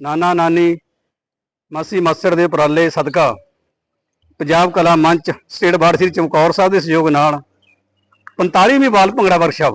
ਨਾਨਾ ਨਾਨੀ, ਮਾਸੀ ਮਾਸੜ ਦੇ ਉਪਰਾਲੇ, ਸਦਕਾ। ਪੰਜਾਬ ਕਲਾ ਮੰਚ, ਸਟੇਟ ਬਾਰ ਸ੍ਰੀ ਚਮਕੌਰ ਸਾਹਿਬ ਦੇ ਸਹਿਯੋਗ ਨਾਲ 45ਵੀਂ ਬਾਲ ਭੰਗੜਾ ਵਰਕਸ਼ਾਪ।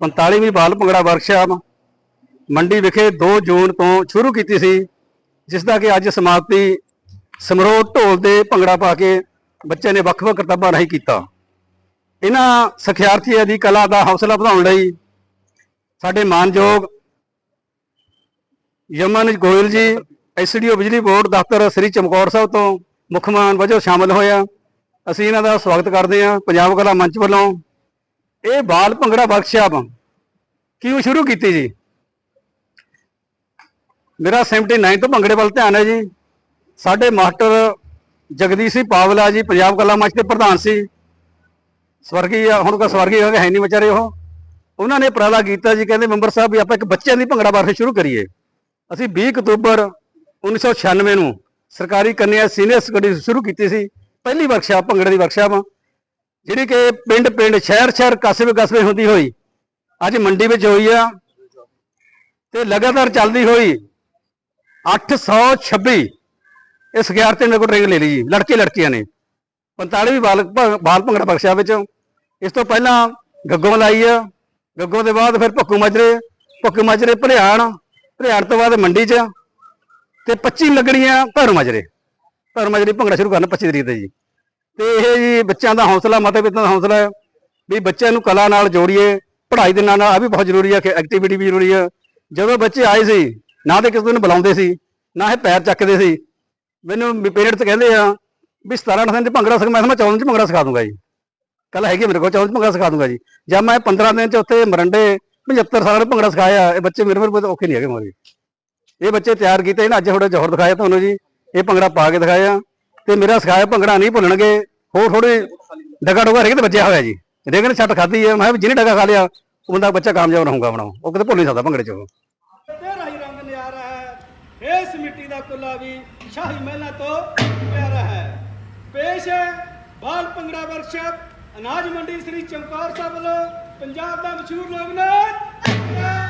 45ਵੀਂ ਬਾਲ ਭੰਗੜਾ ਵਰਕਸ਼ਾਪ ਮੰਡੀ ਵਿਖੇ 2 ਜੂਨ ਤੋਂ ਸ਼ੁਰੂ ਕੀਤੀ ਸੀ, ਜਿਸ ਦਾ ਕਿ ਅੱਜ ਸਮਾਪਤੀ ਸਮਰੋਹ ਢੋਲ ਦੇ ਭੰਗੜਾ ਪਾ ਕੇ ਬੱਚਿਆਂ ਨੇ ਵੱਖ-ਵੱਖ ਕਰਤੱਵਾਂ ਰਾਹੀਂ ਕੀਤਾ। ਇਹਨਾਂ ਸਿਖਿਆਰਥੀਆਂ ਦੀ ਕਲਾ ਦਾ ਹੌਸਲਾ ਵਧਾਉਣ ਲਈ ਸਾਡੇ ਮਾਨਯੋਗ ਯਮਨ ਗੋਇਲ ਜੀ ਐਸਡੀਓ ਬਿਜਲੀ ਬੋਰਡ ਦਫ਼ਤਰ ਸ੍ਰੀ ਚਮਕੌਰ ਸਾਹਿਬ ਤੋਂ ਮੁੱਖ ਮਹਿਮਾਨ ਵਜੋਂ ਸ਼ਾਮਲ ਹੋਇਆ। ਅਸੀਂ ਇਹਨਾਂ ਦਾ ਸਵਾਗਤ ਕਰਦੇ ਹਾਂ ਪੰਜਾਬ ਕਲਾ ਮੰਚ ਵੱਲੋਂ। ਇਹ ਬਾਲ ਭੰਗੜਾ ਵਰਕਸ਼ਾਪ ਕਿਉਂ ਸ਼ੁਰੂ ਕੀਤੀ ਜੀ? ਮੇਰਾ 79 ਤੋਂ ਭੰਗੜੇ ਵੱਲ ਧਿਆਨ ਹੈ ਜੀ। ਸਾਡੇ ਮਾਸਟਰ ਜਗਦੀਸ਼ ਸਿੰਘ ਪਾਵਲਾ ਜੀ, ਪੰਜਾਬ ਕਲਾ ਮੰਚ ਦੇ ਪ੍ਰਧਾਨ ਸੀ। ਸਵਰਗੀ ਹੁਣ ਕਾ ਸਵਰਗੀ ਹੋ ਗਏ ਹੈ ਨਹੀਂ ਵਿਚਾਰੇ ਉਹ। ਉਹਨਾਂ ਨੇ ਉਪਰਾਲਾ ਕੀਤਾ ਜੀ, ਕਹਿੰਦੇ ਮੈਂਬਰ ਸਾਹਿਬ ਵੀ ਆਪਾਂ ਇੱਕ ਬੱਚਿਆਂ ਦੀ ਭੰਗੜਾ ਵਰਕਸ਼ਾਪ ਸ਼ੁਰੂ ਕਰੀਏ। ਅਸੀਂ 20 ਅਕਤੂਬਰ 1996 ਨੂੰ ਸਰਕਾਰੀ ਕੰਨਿਆ ਸੀਨੀਅਰ ਸੈਕੰਡਰੀ ਸ਼ੁਰੂ ਕੀਤੀ ਸੀ, ਪਹਿਲੀ ਵਰਕਸ਼ਾਪ, ਭੰਗੜੇ ਦੀ ਵਰਕਸ਼ਾਪ, ਜਿਹੜੀ ਕਿ ਪਿੰਡ ਪਿੰਡ, ਸ਼ਹਿਰ ਸ਼ਹਿਰ, ਕਸਬੇ ਕਸਬੇ ਹੁੰਦੀ ਹੋਈ, ਅੱਜ ਮੰਡੀ ਵਿੱਚ ਹੋਈ ਆ ਤੇ ਲਗਾਤਾਰ ਚੱਲਦੀ ਹੋਈ 826 ਇਸ 11 ਤੇ ਮੇਰੇ ਕੋਲ ਟ੍ਰੇਨਿੰਗ ਲੈ ਲਈ ਜੀ, ਲੜਕੇ ਲੜਕੀਆਂ ਨੇ। 45ਵੀਂ ਬਾਲ ਭ- ਬਾਲ ਭੰਗੜਾ ਵਰਕਸ਼ਾਪ ਵਿੱਚ ਇਸ ਤੋਂ ਪਹਿਲਾਂ ਗੱਗੋ ਲਾਈ ਆ, ਗੱਗੋ ਦੇ ਬਾਅਦ ਫਿਰ ਭੱਕੂ ਮਾਜਰੇ ਭੱਕੂ ਮਾਜਰੇ ਭਲਿਆਣ ਭਰਿਆਣ ਤੋਂ ਬਾਅਦ ਮੰਡੀ 'ਚ ਤੇ 25 ਲੱਗਣੀਆਂ ਭੈਰੋ ਮਾਜਰੇ। ਭੈਰੋ ਮਾਜਰੇ ਭੰਗੜਾ ਸ਼ੁਰੂ ਕਰਨਾ 25 ਤਰੀਕ ਤੇ ਜੀ। ਤੇ ਇਹ ਜੀ ਬੱਚਿਆਂ ਦਾ ਹੌਸਲਾ, ਮਾਤਾ ਪਿਤਾ ਦਾ ਹੌਸਲਾ ਵੀ ਬੱਚਿਆਂ ਨੂੰ ਕਲਾ ਨਾਲ ਜੋੜੀਏ, ਪੜ੍ਹਾਈ ਦੇ ਨਾਲ ਨਾਲ ਆ ਵੀ ਬਹੁਤ ਜ਼ਰੂਰੀ ਹੈ ਕਿ ਐਕਟੀਵਿਟੀ ਵੀ ਜ਼ਰੂਰੀ ਹੈ ਜਦੋਂ ਬੱਚੇ ਆਏ ਸੀ, ਨਾ ਤੇ ਕਿਸੇ ਨੂੰ ਬੁਲਾਉਂਦੇ ਸੀ, ਨਾ ਇਹ ਪੈਰ ਚੱਕਦੇ ਸੀ। ਮੈਨੂੰ ਪੇਰੈਂਟਸ ਕਹਿੰਦੇ ਆ ਵੀ 17 ਦਿਨ ਚ ਭੰਗੜਾ ਸਿੱਖ, ਮੈਂ ਕਿਹਾ 14 ਚ ਭੰਗੜਾ ਸਿਖਾ ਦੂੰਗਾ ਜੀ। ਕੱਲ ਹੈਗੀ ਮੇਰੇ ਕੋਲ 14 ਚ ਭੰਗੜਾ ਸਿਖਾ ਦੂੰਗਾ ਜੀ। ਜਦ ਮੈਂ 15 ਦਿਨ ਚ ਉੱਥੇ ਮਰੰਡੇ 75 ਸਾਲ ਭੰਗੜਾ ਸਿਖਾਇਆ, ਇਹ ਬੱਚੇ ਮੇਰੇ ਮੇਰੇ ਔਖੇ ਨਹੀਂ ਹੈਗੇ ਮੋਰੇ। ਇਹ ਬੱਚੇ ਤਿਆਰ ਕੀਤੇ, ਇਹਨਾਂ ਅੱਜ ਥੋੜਾ ਜੋਹਰ ਦਿਖਾਇਆ ਤੁਹਾਨੂੰ ਜੀ। ਇਹ ਭੰਗੜਾ ਪਾ ਕੇ ਦਿਖਾਇਆ। ਤੇ ਮੇਰਾ ਸਿਖਾਇਆ ਭੰਗੜਾ ਨਹੀਂ ਭੁੱਲਣਗੇ। ਹੋਰ ਥੋੜੇ ਡਗਾ ਡੋਗਾ ਰਹਿ ਤੇ ਬੱਚਿਆ ਹੋਇਆ ਜੀ। ਰੇਗਨ ਛੱਟ ਖਾਦੀ ਹੈ ਮੈਂ ਕਿਹਾ ਵੀ ਜਿਹਨੇ ਡਗਾ ਖਾ ਲਿਆ, ਉਹ ਬੰਦਾ ਬੱਚਾ ਕਾਮਯਾਬ ਰਹੂਗਾ ਆਪਣਾ। ਉਹ ਕਿਤੇ ਭੁੱਲ ਨਹੀਂ ਸਕਦਾ ਭੰਗੜੇ ਚ ਉਹ। ਤੇਰਾ ਹੀ ਰੰਗ ਨਿਆਰਾ ਹੈ। ਇਸ ਮਿੱਟੀ ਦਾ ਕੁੱਲਾ ਵੀ ਸ਼ਾਹੀ ਮਹਿਲਾ ਤੋਂ ਪਿਆਰਾ ਹੈ। ਪੇਸ਼ ਹੈ ਬਾਲ ਭੰਗੜਾ ਵਰਕਸ਼ਾਪ ਅਨਾਜ ਮੰਡੀ ਸ੍ਰੀ ਚਮਕੌਰ ਸਾਹਿਬ ਵੱਲੋਂ ਪੰਜਾਬ ਦਾ ਮਸ਼ਹੂਰ ਲੋਕ ਨਾਚ।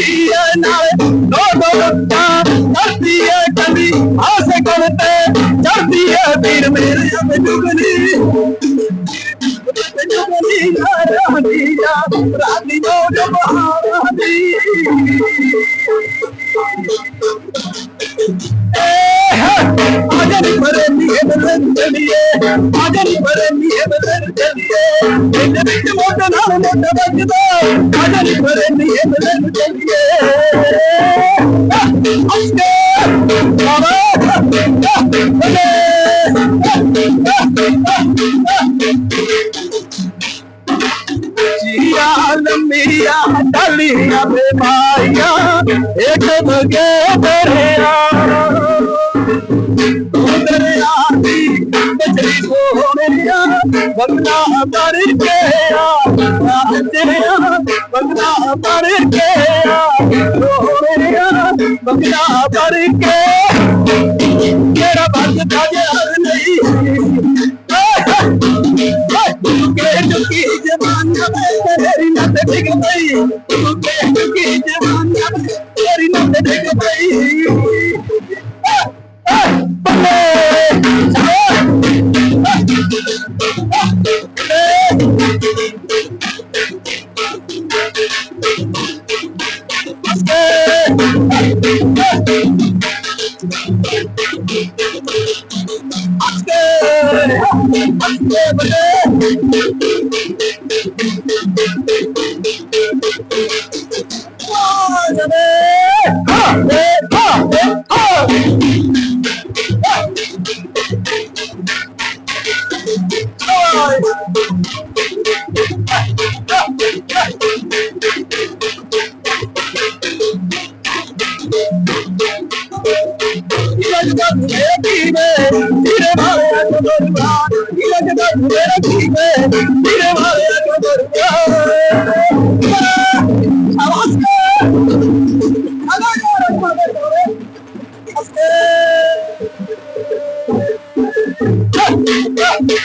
ਦੋ ਦੋ ਰੁੱਤਾਂ ਧਰਤੀ ਹੈ ਕੰਦੀ ਆਸੇ ਕਰਤੇ ਚੜਦੀ ਹੈ ਵੀਰ ਮੇਰੇ ਅਬ ਜੁਗਨੀ ਜੁਗਨੀ ਰਾਣੀ ਜਾ ਰਾਣੀ ਜੋ ਬਹਾਰਾਨੀ ਆਜਨ ਪਰੇ ਨੀਏ ਬਦਨ ਚਲੀਏ ਆਜਨ ਪਰੇ ਨੀਏ ਨਾਲ ਮੋਢਾ ਵੱਜਦਾ ਆਜਨ ਪਰੇ ਨੀਏ ਬਦਨ ਚਲੀਏ ਅਸਕੇ ਬਾਬਾ ਜੀਆ ਲੰਮੀਆਂ ਡਲੀਆਂ ਬੇਮਾਰੀਆਂ ਇੱਕ ਬਗੇ ਦਰਿਆ ਦਰਿਆ ਸੋਹਣਿਆ ਬੰਗਲਾ ਪਰ ਰਾਜਿਆ ਬੰਗਲਾ ਪਰ ਕੇ ਆ ਸੋਹਣਿਆ ਬੰਗਲਾ ਕੇ ਮੇਰਾ ਬੰਦ ਕਾਜਰ ਨਹੀਂ ਕੇ ਚੁਕੀ ਜਵਾਨਾ ਤੇਰੀ ਨੱਤ ਡਿੱਗ ਪਈ। ਕੇ ਚੁਕੀ ਜਵਾਨਾ ਤੇਰੀ ਨੱਤ ਡਿੱਗ ਪਈ।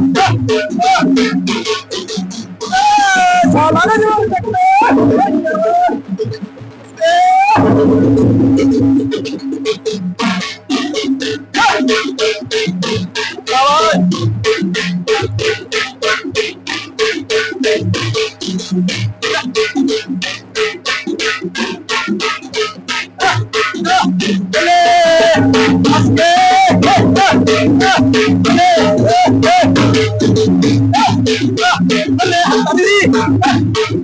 Yeah. ਪਾਣੀ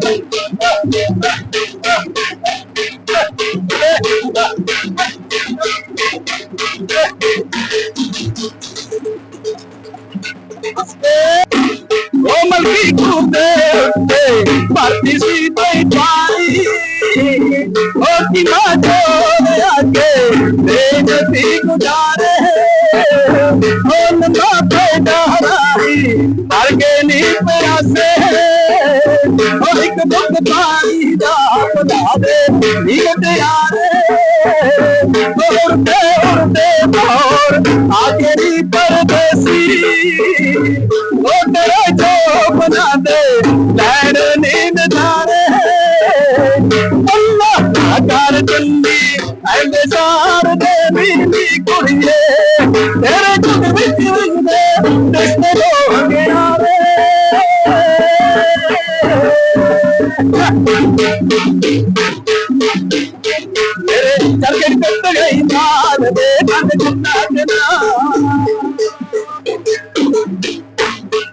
Thank you. ਬਣਾ ਦੇ ਨੀ ਗਟਿਆਰੇ ਹੋਰ ਤੇ ਹੋਰ ਤੇ ਹੋਰ ਆਗੇ ਨੀ ਪਰਦੇਸੀ ਉਹ ਤੇਰੇ ਜੋ ਬਣਾ ਦੇ। ਲੈਣ ਨੀ ਨਜ਼ਾਰੇ ਅੱਲਾ ਅਗਰ ਚੰਦੀ ਤੇਰੇ ਚਰਕੇ ਟੁੱਟ ਗਈ ਨਾਲ ਦੇ ਕੰਨ ਚੁੱਟਾ ਜਨਾ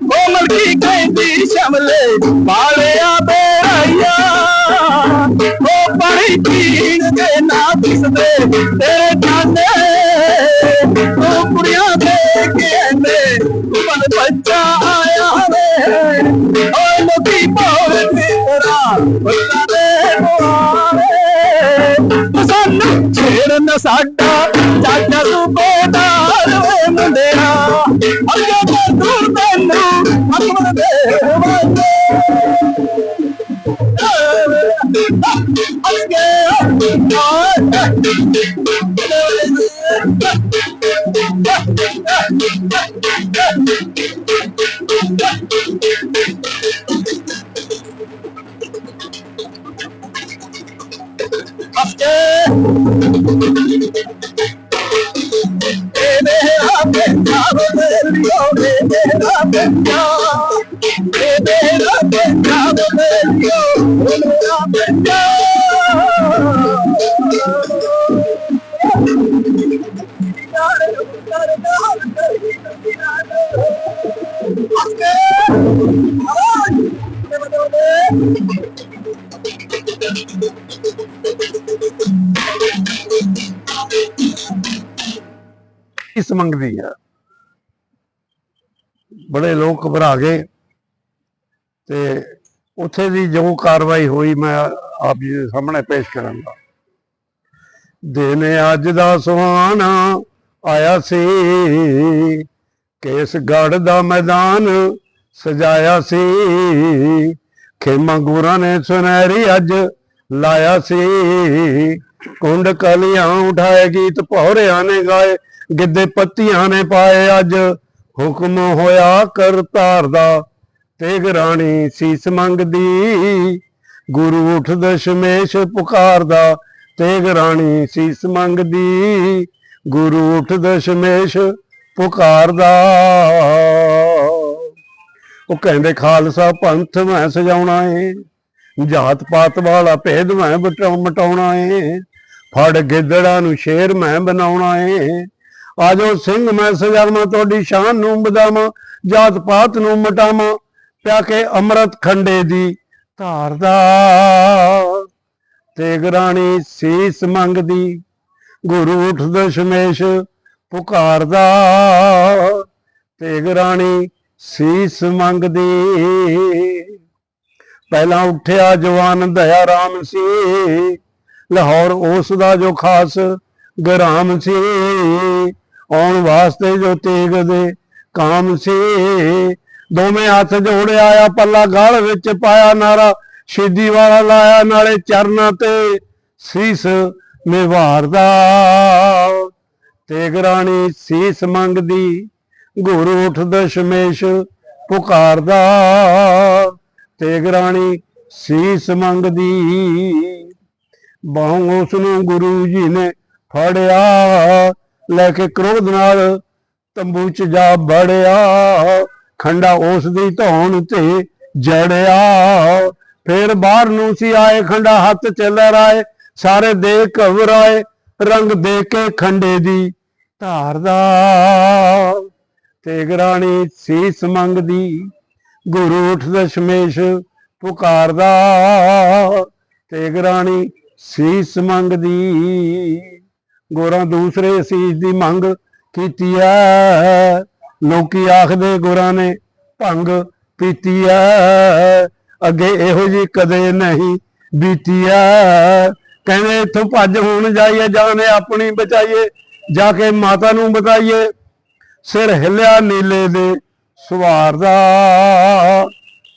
ਕੋਮਲ ਕੀ ਕਹਿੰਦੀ, ਸ਼ਮਲੇ ਬਾਲਿਆ ਬੇਰਾਇਆ। ਉਹ ਪਾਣੀ ਪੀਣ ਦੇ ਨਾ ਦਿਸਦੇ ਤੇਰੇ ਜਾਨੇ ਉਹ ਕੁੜੀਆਂ ਦੇ ਕਹਿੰਦੇ, ਮਨ ਬੱਚਾ ਆਇਆ ਵੇ। ਓਏ ਲੋਕੀ ਸਾਨੂੰ ਛੇੜਨ ਸਾਡਾ ਚਾਚਾ ਤੂੰ ਬੇਦਾਰ ਵੇ ਮੁੰਡਿਆ ਅੱਗੇ ਤੋਂ ਦੂਰ ਤੈਨੂੰ ਮਤਲਬ ਦੇ ਵਾਂਦੇ ਮੇਰਾ ਇਸ ਮੰਗਦੀ ਆ ਬੜੇ ਲੋਕ ਘਬਰਾ ਗਏ ਤੇ ਉੱਥੇ ਦੀ ਜੋ ਕਾਰਵਾਈ ਹੋਈ ਮੈਂ ਆਪ ਜੀ ਦੇ ਸਾਹਮਣੇ ਪੇਸ਼ ਕਰਾਂਗਾ ਦਿਨ ਅੱਜ ਦਾ ਸੁਹਾਣਾ ਆਇਆ ਸੀ, ਕੇਸ ਗੜ ਦਾ ਮੈਦਾਨ ਸਜਾਇਆ ਸੀ, ਖੇਮਾ ਗੁਰਾਂ ਨੇ ਸੁਨਹਿਰੀ ਅੱਜ ਲਾਇਆ ਸੀ। ਕੁੰਡ ਕਲੀਆਂ ਉਠਾਏ, ਗੀਤ ਭੌਰਿਆਂ ਨੇ ਗਾਏ, ਗਿੱਧੇ ਪੱਤੀਆਂ ਨੇ ਪਾਏ ਅੱਜ ਹੁਕਮ ਹੋਇਆ ਕਰਤਾਰ ਦਾ, ਤੇਗ ਰਾਣੀ ਸੀਸ ਮੰਗਦੀ। ਗੁਰੂ ਉਠ ਦਸ਼ਮੇਸ਼ ਪੁਕਾਰਦਾ, ਤੇਗ ਰਾਣੀ ਸੀਸ ਮੰਗਦੀ। ਗੁਰੂ ਉਠ ਦਸ਼ਮੇਸ਼ ਪੁਕਾਰਦਾ। ਉਹ ਕਹਿੰਦੇ, ਖਾਲਸਾ ਪੰਥ ਮੈਂ ਸਜਾਉਣਾ ਏ, ਜਾਤ ਪਾਤ ਵਾਲਾ ਭੇਦ ਮੈਂ ਬਟਾਉ ਮਟਾਉਣਾ ਏ, ਫੜ ਗਿੱਦੜਾਂ ਨੂੰ ਸ਼ੇਰ ਮੈਂ ਬਣਾਉਣਾ ਏ ਆਜੋ ਸਿੰਘ, ਮੈਂ ਸਜਾਵਾਂ, ਤੁਹਾਡੀ ਸ਼ਾਨ ਨੂੰ ਵਧਾਵਾਂ ਜਾਤ ਪਾਤ ਨੂੰ ਮਟਾਵਾਂ ਪਿਆ ਕੇ ਅੰਮ੍ਰਿਤ ਖੰਡੇ ਦੀ ਧਾਰ ਤੇਗ ਰਾਣੀ ਸੀਸ ਮੰਗਦੀ, ਗੁਰੂ ਉਠ ਦਸ਼ਮੇਸ਼ ਪੁਕਾਰਦਾ ਤੇਗ ਰਾਣੀ ਸੀਸ ਮੰਗਦੀ, ਪਹਿਲਾਂ ਉੱਠਿਆ ਜਵਾਨ ਦਇਆ ਰਾਮ ਸੀ, ਲਾਹੌਰ ਉਸ ਦਾ ਜੋ ਖਾਸ ਗਰਾਮ ਸੀ। ਆਉਣ ਵਾਸਤੇ ਜੋ ਤੇਗ ਦੇ ਕਾਮ ਸੀ। ਦੋਵੇਂ ਹੱਥ ਜੋੜਿਆ ਆ, ਪੱਲਾ ਗਾਲ ਵਿੱਚ ਪਾਇਆ ਨਾਰਾ, ਸ਼ਹੀਦੀ ਵਾਲਾ ਲਾਇਆ ਨਾਲੇ ਚਰਨਾਂ ਤੇ ਸੀਸ ਨਿਵਾਰਦਾ। ਤੇਗ ਰਾਣੀ ਸੀਸ ਮੰਗਦੀ ਗੁਰੂ ਉਠ ਦਸ਼ਮੇਸ਼ ਪੁਕਾਰਦਾ। ਤੇਗ ਰਾਣੀ ਸੀਸ ਮੰਗਦੀ, ਬਾਹੋਂ ਉਸ ਨੂੰ ਗੁਰੂ ਜੀ ਨੇ ਫੜਿਆ। ਲੈ ਕੇ ਕ੍ਰੋਧ ਨਾਲ ਤੰਬੂ ਚ ਜਾ ਬੜਿਆ ਖੰਡਾ ਉਸ ਦੀ ਧੌਣ ਤੇ ਜੜਿਆ। ਫੇਰ ਬਾਹਰ ਨੂੰ ਸੀ ਆਏ, ਖੰਡਾ ਹੱਥ ਚ ਲਹਿਰਾਏ, ਸਾਰੇ ਦੇ ਘਬਰਾਏ, ਰੰਗ ਦੇ ਕੇ ਖੰਡੇ ਦੀ ਧਾਰਦਾ ਤੇਗ ਰਾਣੀ ਸੀਸ ਮੰਗਦੀ, ਗੁਰੂ ਉਠ ਦਸ਼ਮੇਸ਼ ਪੁਕਾਰਦਾ। ਤੇਗ ਰਾਣੀ ਸੀਸ ਮੰਗਦੀ। ਗੋਰਾਂ ਦੂਸਰੇ ਸੀਸ ਦੀ ਮੰਗ ਕੀਤੀ ਐ। ਲੋਕੀ ਆਖਦੇ ਗੁਰਾਂ ਨੇ ਭੰਗ ਪੀਤੀ ਐ। ਅੱਗੇ ਇਹੋ ਜੀ ਕਦੇ ਨਹੀਂ ਬੀਤੀ ਐ। ਕਹਿੰਦੇ ਇੱਥੋਂ ਭੱਜ ਹੁਣ ਜਾਈਏ ਜਾਨੇ ਆਪਣੀ ਬਚਾਈਏ, ਜਾ ਕੇ ਮਾਤਾ ਨੂੰ ਬਤਾਈਏ। ਸਿਰ ਹਿੱਲਿਆ ਨੀਲੇ ਦੇ ਸਵਾਰ ਦਾ।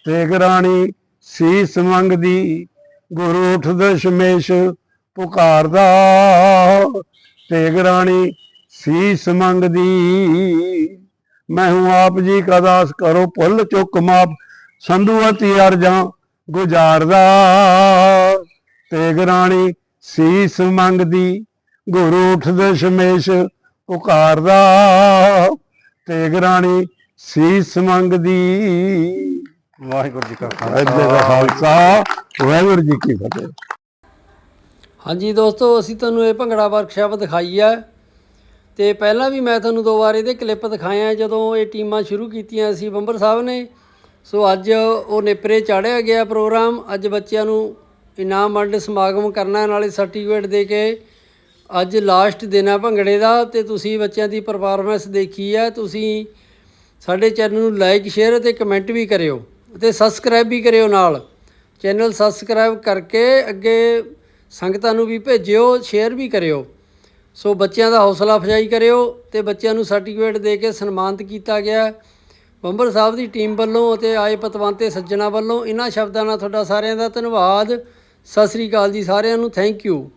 ਤੇਗ ਰਾਣੀ ਸੀਸ ਮੰਗਦੀ, ਗੁਰੂ ਉਠ ਦਸ਼ਮੇਸ਼ ਪੁਕਾਰਦਾ। ਤੇਗ ਰਾਣੀ ਸੀਸ ਮੰਗਦੀ ਮੈਂ ਹੂੰ ਆਪ ਜੀ ਕਾ ਦਾਸ ਕਰੋ ਭੁੱਲ ਚੁੱਕ ਮਾਪ ਸੰਧੂਅਤੀ ਅਰਜਾਂ ਗੁਜ਼ਾਰਦਾ। ਤੇਗ ਰਾਣੀ ਸੀਸ ਮੰਗਦੀ ਗੁਰੂ ਉਠ ਦਸ਼ਮੇਸ਼ ਪੁਕਾਰਦਾ। ਤੇਗ ਰਾਣੀ ਸੀਸ ਮੰਗਦੀ। ਵਾਹਿਗੁਰੂ ਜੀ ਕਾ ਖਾਲਸਾ ਵਾਹਿਗੁਰੂ ਜੀ ਕੀ ਫਤਿਹ। ਹਾਂਜੀ ਦੋਸਤੋ, ਅਸੀਂ ਤੁਹਾਨੂੰ ਇਹ ਭੰਗੜਾ ਵਰਕਸ਼ਾਪ ਦਿਖਾਈ ਹੈ ਤੇ ਪਹਿਲਾਂ ਵੀ ਮੈਂ ਤੁਹਾਨੂੰ ਦੋ ਵਾਰ ਇਹਦੇ ਕਲਿੱਪ ਦਿਖਾਏ ਆ, ਜਦੋਂ ਇਹ ਟੀਮਾਂ ਸ਼ੁਰੂ ਕੀਤੀਆਂ ਸੀ ਬੰਬਰ ਸਾਹਿਬ ਨੇ। ਸੋ ਅੱਜ ਉਹ ਨੇਪਰੇ ਚਾੜਿਆ ਗਿਆ ਪ੍ਰੋਗਰਾਮ। ਅੱਜ ਬੱਚਿਆਂ ਨੂੰ ਇਨਾਮ ਵੰਡ ਸਮਾਗਮ ਕਰਨਾ, ਨਾਲੇ ਸਰਟੀਫਿਕੇਟ ਦੇ ਕੇ ਅੱਜ ਲਾਸਟ ਦਿਨ ਆ ਭੰਗੜੇ ਦਾ। ਤੇ ਤੁਸੀਂ ਬੱਚਿਆਂ ਦੀ ਪਰਫਾਰਮੈਂਸ ਦੇਖੀ ਹੈ ਤੁਸੀਂ ਸਾਡੇ ਚੈਨਲ ਨੂੰ ਲਾਈਕ ਸ਼ੇਅਰ ਅਤੇ ਕਮੈਂਟ ਵੀ ਕਰਿਓ। ਤੇ ਸਬਸਕ੍ਰਾਈਬ ਵੀ ਕਰਿਓ ਨਾਲ। ਚੈਨਲ ਸਬਸਕ੍ਰਾਈਬ ਕਰਕੇ ਅੱਗੇ ਸੰਗਤਾਂ ਨੂੰ ਵੀ ਭੇਜਿਓ ਸ਼ੇਅਰ ਵੀ ਕਰਿਓ। ਸੋ ਬੱਚਿਆਂ ਦਾ ਹੌਸਲਾ ਅਫਜ਼ਾਈ ਕਰਿਓ ਤੇ ਬੱਚਿਆਂ ਨੂੰ ਸਰਟੀਫਿਕੇਟ ਦੇ ਕੇ ਸਨਮਾਨਿਤ ਕੀਤਾ ਗਿਆ। ਬੰਬਰ ਸਾਹਿਬ ਦੀ ਟੀਮ ਵੱਲੋਂ ਅਤੇ ਆਏ ਪਤਵੰਤੇ ਸੱਜਣਾ ਵੱਲੋਂ ਇਹਨਾਂ ਸ਼ਬਦਾਂ ਨਾਲ ਤੁਹਾਡਾ ਸਾਰਿਆਂ ਦਾ ਧੰਨਵਾਦ। ਸਤਿ ਸ੍ਰੀ ਅਕਾਲ ਜੀ ਸਾਰਿਆਂ ਨੂੰ ਥੈਂਕ ਯੂ